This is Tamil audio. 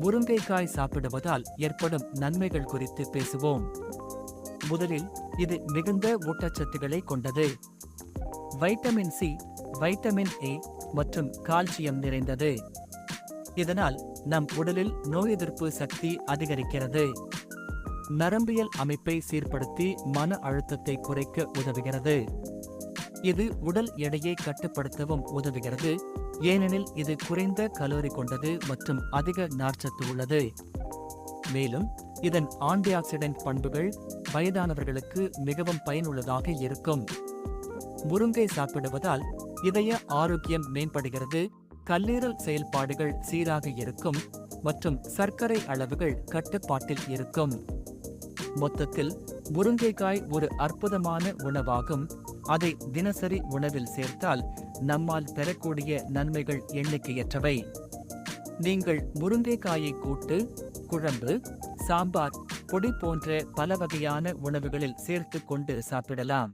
முருங்கைக்காய் சாப்பிடுவதால் ஏற்படும் நன்மைகள் குறித்து பேசுவோம். முதலில் இது மிகுந்த ஊட்டச்சத்துக்களை கொண்டது. வைட்டமின் சி வைட்டமின் ஏ மற்றும் கால்சியம் நிறைந்தது. இதனால் நம் உடலில் நோய் எதிர்ப்பு சக்தி அதிகரிக்கிறது. நரம்பியல் அமைப்பை சீர்படுத்தி மன அழுத்தத்தை குறைக்க உதவுகிறது. இது உடல் எடையை கட்டுப்படுத்தவும் உதவுகிறது. ஏனெனில் இது குறைந்த கலோரி கொண்டது மற்றும் அதிக நார்ச்சத்து உள்ளது. மேலும் இதன் ஆன்டிஆக்சிடென்ட் பண்புகள் வயதானவர்களுக்கு மிகவும் பயனுள்ளதாக இருக்கும். முருங்கை சாப்பிடுவதால் இதய ஆரோக்கியம் மேம்படுகிறது கல்லீரல் செயல்பாடுகள் சீராக இருக்கும் மற்றும் சர்க்கரை அளவுகள் கட்டுப்பாட்டில் இருக்கும். மொத்தத்தில் முருங்கைக்காய் ஒரு அற்புதமான உணவாகும். அதை தினசரி உணவில் சேர்த்தால் நம்மால் பெறக்கூடிய நன்மைகள் எண்ணிக்கையற்றவை. நீங்கள் முருங்கைக்காயை கூட்டு குழம்பு சாம்பார் பொடி போன்ற பல வகையான உணவுகளில் சேர்த்து கொண்டு சாப்பிடலாம்.